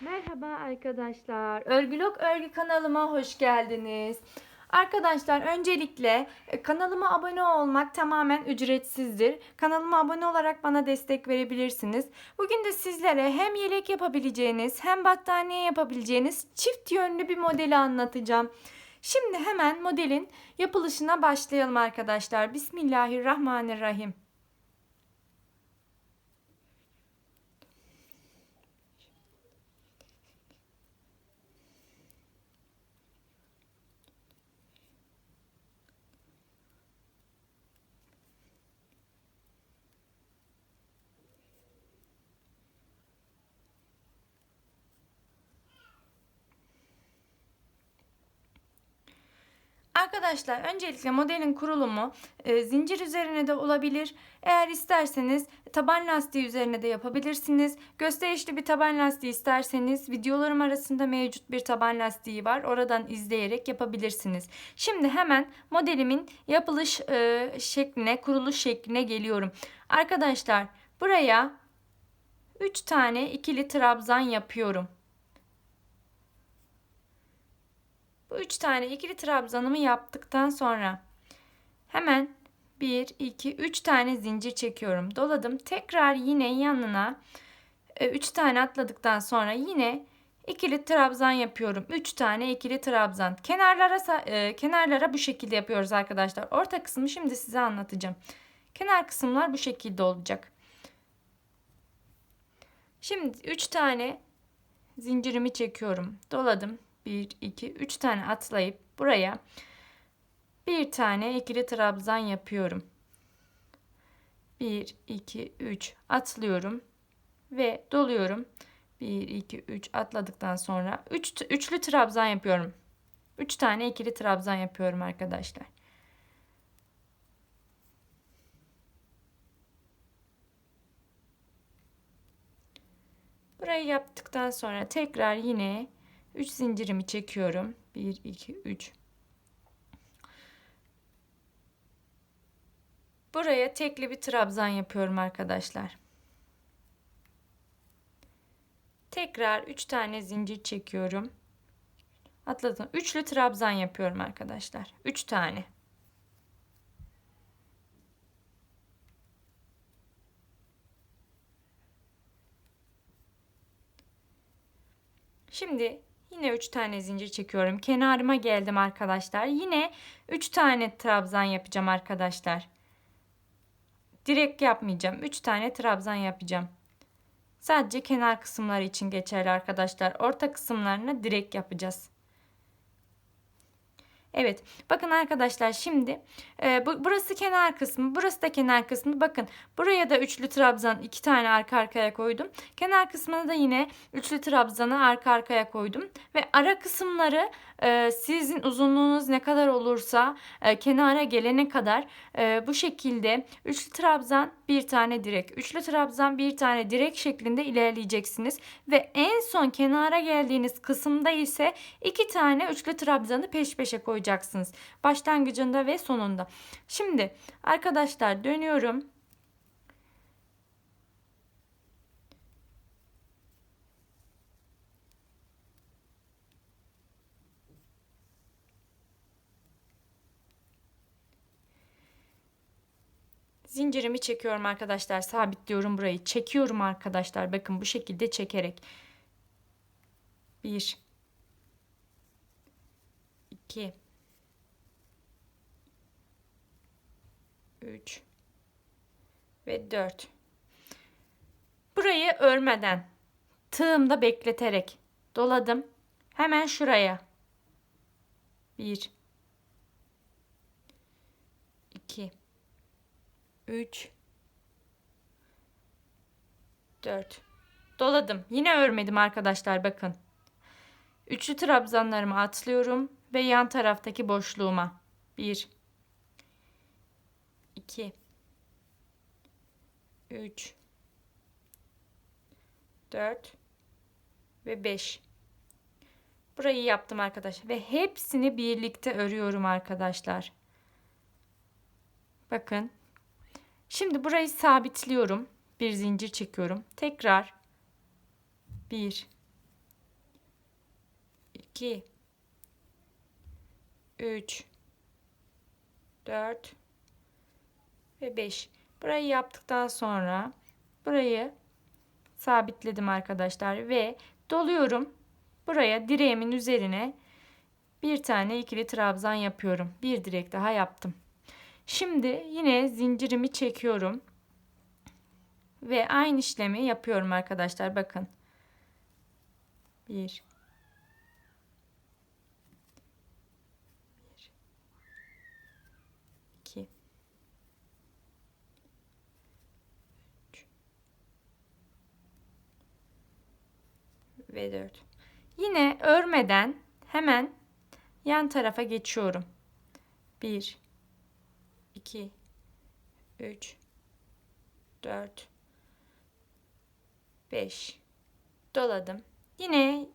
Merhaba arkadaşlar. Örgülok Örgü kanalıma hoş geldiniz. Arkadaşlar öncelikle e, kanalıma abone olmak tamamen ücretsizdir. Kanalıma abone olarak bana destek verebilirsiniz. Bugün de sizlere hem yelek yapabileceğiniz hem battaniye yapabileceğiniz çift yönlü bir modeli anlatacağım. Şimdi hemen modelin yapılışına başlayalım arkadaşlar. Bismillahirrahmanirrahim. Arkadaşlar öncelikle modelin kurulumu e, zincir üzerine de olabilir. Eğer isterseniz taban lastiği üzerine de yapabilirsiniz. Gösterişli bir taban lastiği isterseniz videolarım arasında mevcut bir taban lastiği var. Oradan izleyerek yapabilirsiniz. Şimdi hemen modelimin yapılış e, şekline, kuruluş şekline geliyorum. Arkadaşlar buraya 3 tane ikili trabzan yapıyorum. Bu üç tane ikili trabzanımı yaptıktan sonra hemen 1, 2, 3 tane zincir çekiyorum. Doladım. Tekrar yine yanına 3 e, tane atladıktan sonra yine ikili trabzan yapıyorum. 3 tane ikili trabzan. Kenarlara e, kenarlara bu şekilde yapıyoruz arkadaşlar. Orta kısmı şimdi size anlatacağım. Kenar kısımlar bu şekilde olacak. Şimdi 3 tane zincirimi çekiyorum. Doladım. 1, 2, 3 tane atlayıp buraya bir tane ikili trabzan yapıyorum. 1, 2, 3 atlıyorum ve doluyorum. 1, 2, 3 atladıktan sonra 3, üçlü trabzan yapıyorum. 3 tane ikili trabzan yapıyorum arkadaşlar. Burayı yaptıktan sonra tekrar yine 3 zincirimi çekiyorum. 1 2 3 Buraya tekli bir trabzan yapıyorum arkadaşlar. Tekrar 3 tane zincir çekiyorum. Atladım. Üçlü trabzan yapıyorum arkadaşlar. 3 tane. Şimdi Yine 3 tane zincir çekiyorum. Kenarıma geldim arkadaşlar. Yine 3 tane trabzan yapacağım arkadaşlar. Direkt yapmayacağım. 3 tane trabzan yapacağım. Sadece kenar kısımları için geçerli arkadaşlar. Orta kısımlarını direkt yapacağız. Evet. Bakın arkadaşlar şimdi e, bu, burası kenar kısmı. Burası da kenar kısmı. Bakın buraya da üçlü trabzan iki tane arka arkaya koydum. Kenar kısmına da yine üçlü trabzanı arka arkaya koydum. Ve ara kısımları e, sizin uzunluğunuz ne kadar olursa e, kenara gelene kadar e, bu şekilde üçlü trabzan bir tane direk. Üçlü trabzan bir tane direk şeklinde ilerleyeceksiniz. Ve en son kenara geldiğiniz kısımda ise iki tane üçlü trabzanı peş peşe koyacaksınız. Başlangıcında ve sonunda. Şimdi arkadaşlar dönüyorum. Zincirimi çekiyorum arkadaşlar. Sabitliyorum burayı. Çekiyorum arkadaşlar. Bakın bu şekilde çekerek. 1 2 3 ve 4. Burayı örmeden tığımda bekleterek doladım. Hemen şuraya. 1 2 3 4 Doladım. Yine örmedim arkadaşlar bakın. Üçlü trabzanlarımı atlıyorum ve yan taraftaki boşluğuma. 1 2 3 4 ve 5 Burayı yaptım arkadaşlar ve hepsini birlikte örüyorum arkadaşlar. Bakın. Şimdi burayı sabitliyorum. Bir zincir çekiyorum. Tekrar 1 2 3 4 ve 5. Burayı yaptıktan sonra burayı sabitledim arkadaşlar ve doluyorum. Buraya direğimin üzerine bir tane ikili trabzan yapıyorum. Bir direk daha yaptım. Şimdi yine zincirimi çekiyorum. Ve aynı işlemi yapıyorum arkadaşlar. Bakın. 1 2 ve 4. Yine örmeden hemen yan tarafa geçiyorum. 1 2 3 4 5 doladım. Yine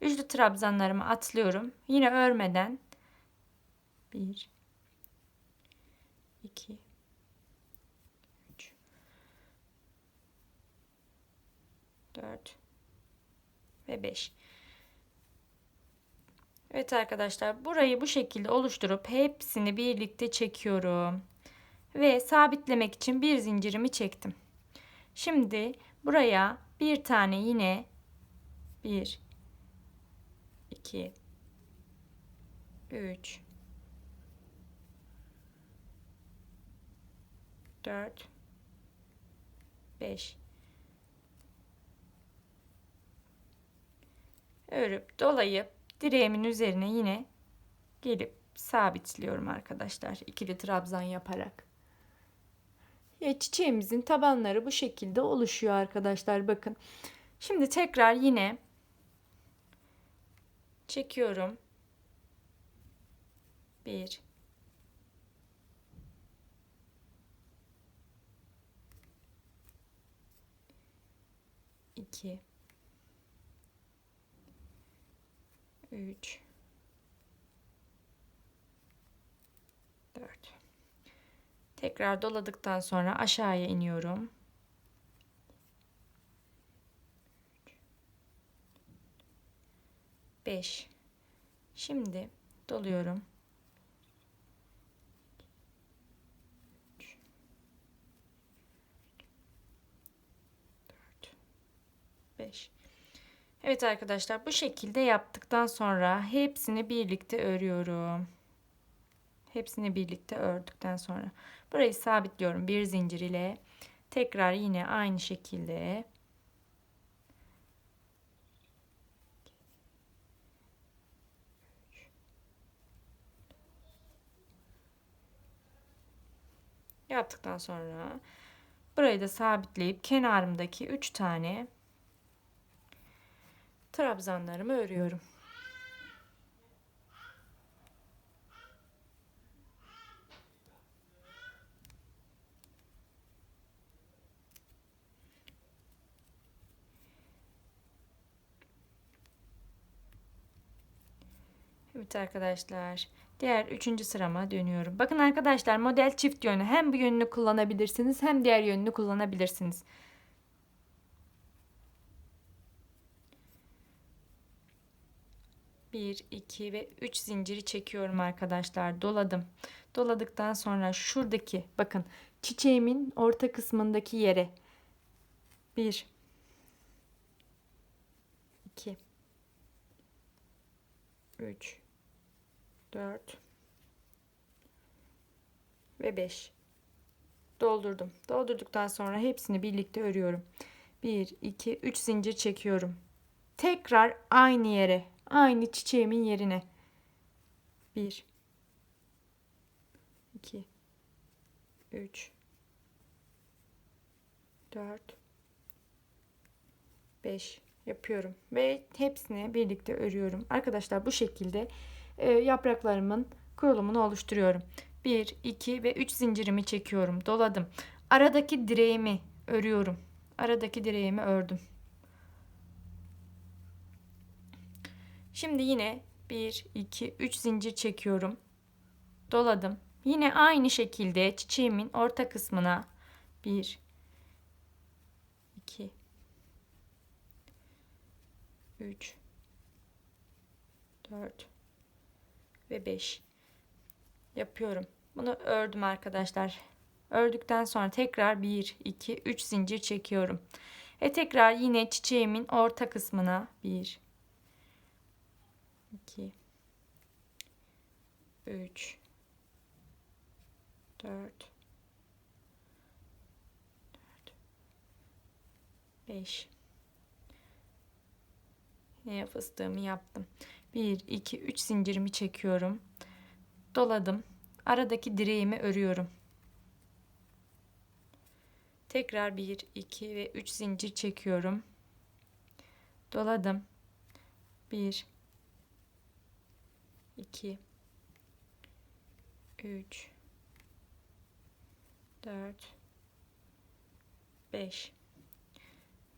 üçlü trabzanlarımı atlıyorum. Yine örmeden. 1 2 3 4 ve 5. Evet arkadaşlar burayı bu şekilde oluşturup hepsini birlikte çekiyorum. Ve sabitlemek için bir zincirimi çektim. Şimdi buraya bir tane yine 1 2 3 4 5 örüp dolayıp direğimin üzerine yine gelip sabitliyorum arkadaşlar ikili trabzan yaparak. Çiçeğimizin tabanları bu şekilde oluşuyor arkadaşlar bakın. Şimdi tekrar yine çekiyorum. 1 2 3 4 Tekrar doladıktan sonra aşağıya iniyorum. Beş. Şimdi doluyorum. Beş. Evet arkadaşlar bu şekilde yaptıktan sonra hepsini birlikte örüyorum. Hepsini birlikte ördükten sonra burayı sabitliyorum bir zincir ile. Tekrar yine aynı şekilde yaptıktan sonra burayı da sabitleyip kenarımdaki 3 tane trabzanlarımı örüyorum. Evet arkadaşlar. Diğer üçüncü sırama dönüyorum. Bakın arkadaşlar model çift yönlü. Hem bu yönünü kullanabilirsiniz hem diğer yönünü kullanabilirsiniz. 1, 2 ve 3 zinciri çekiyorum arkadaşlar. Doladım. Doladıktan sonra şuradaki bakın çiçeğimin orta kısmındaki yere 1 2 3 4 ve 5 doldurdum. Doldurduktan sonra hepsini birlikte örüyorum. 1 2 3 zincir çekiyorum. Tekrar aynı yere Aynı çiçeğimin yerine. 1 2 3 4 5 yapıyorum ve hepsini birlikte örüyorum. Arkadaşlar bu şekilde e, yapraklarımın kurulumunu oluşturuyorum. 1 2 ve 3 zincirimi çekiyorum. Doladım. Aradaki direğimi örüyorum. Aradaki direğimi ördüm. Şimdi yine 1, 2, 3 zincir çekiyorum. Doladım. Yine aynı şekilde çiçeğimin orta kısmına 1, 2, 3, 4 ve 5 yapıyorum. Bunu ördüm arkadaşlar. Ördükten sonra tekrar 1, 2, 3 zincir çekiyorum. Ve tekrar yine çiçeğimin orta kısmına 1, 2, 3, 4, 5 Yine fıstığımı yaptım. 1, 2, 3 zincirimi çekiyorum. Doladım. Aradaki direğimi örüyorum. Tekrar 1, 2 ve 3 zincir çekiyorum. Doladım. 1, 2, 3, 4, 5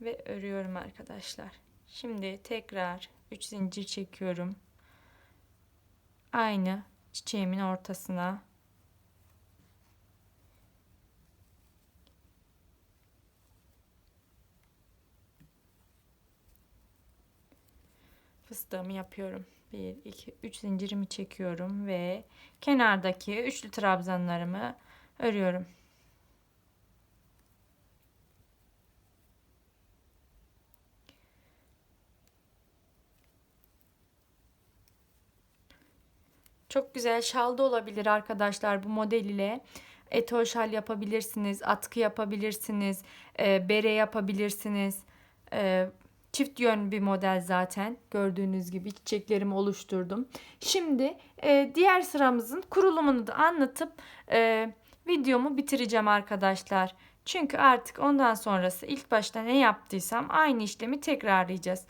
ve örüyorum arkadaşlar. Şimdi tekrar 3 zincir çekiyorum. Aynı çiçeğimin ortasına fıstığımı yapıyorum. 1 2 3 zincirimi çekiyorum ve kenardaki üçlü trabzanlarımı örüyorum. Çok güzel şal da olabilir arkadaşlar bu model ile. Etol şal yapabilirsiniz, atkı yapabilirsiniz, e, bere yapabilirsiniz. E, çift yön bir model zaten. Gördüğünüz gibi çiçeklerimi oluşturdum. Şimdi e, diğer sıramızın kurulumunu da anlatıp e, videomu bitireceğim arkadaşlar. Çünkü artık ondan sonrası ilk başta ne yaptıysam aynı işlemi tekrarlayacağız.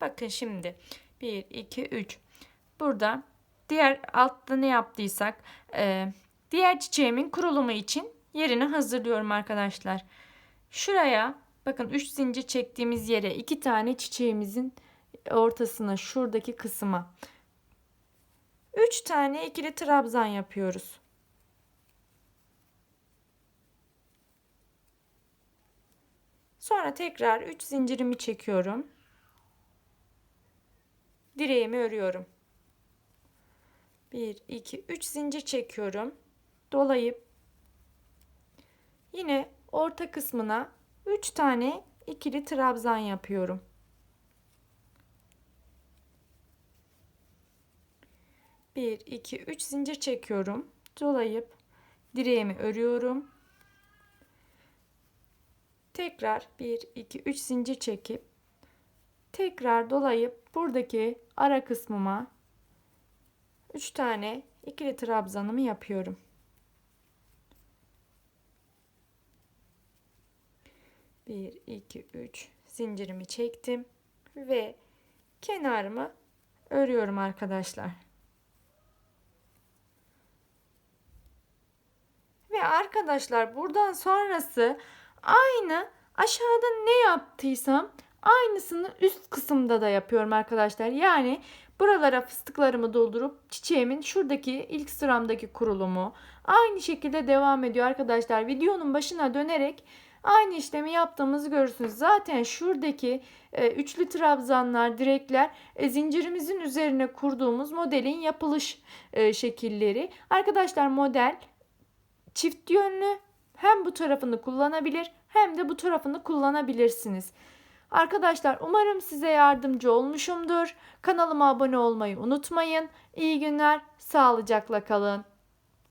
Bakın şimdi 1, 2, 3. Burada diğer altta ne yaptıysak e, diğer çiçeğimin kurulumu için yerini hazırlıyorum arkadaşlar. Şuraya bakın 3 zincir çektiğimiz yere iki tane çiçeğimizin ortasına şuradaki kısma 3 tane ikili trabzan yapıyoruz. Sonra tekrar 3 zincirimi çekiyorum direğimi örüyorum. 1 2 3 zincir çekiyorum. Dolayıp yine orta kısmına 3 tane ikili trabzan yapıyorum. Bir, iki, üç zincir çekiyorum. Dolayıp direğimi örüyorum. Tekrar bir, iki, üç zincir çekip tekrar dolayıp buradaki ara kısmıma 3 tane ikili trabzanımı yapıyorum. Bir, iki, üç zincirimi çektim ve kenarımı örüyorum arkadaşlar. Ve arkadaşlar buradan sonrası aynı aşağıda ne yaptıysam Aynısını üst kısımda da yapıyorum arkadaşlar. Yani buralara fıstıklarımı doldurup çiçeğimin şuradaki ilk sıramdaki kurulumu aynı şekilde devam ediyor arkadaşlar. Videonun başına dönerek aynı işlemi yaptığımızı görürsünüz. Zaten şuradaki e, üçlü trabzanlar, direkler e, zincirimizin üzerine kurduğumuz modelin yapılış e, şekilleri. Arkadaşlar model çift yönlü hem bu tarafını kullanabilir hem de bu tarafını kullanabilirsiniz. Arkadaşlar umarım size yardımcı olmuşumdur. Kanalıma abone olmayı unutmayın. İyi günler, sağlıcakla kalın.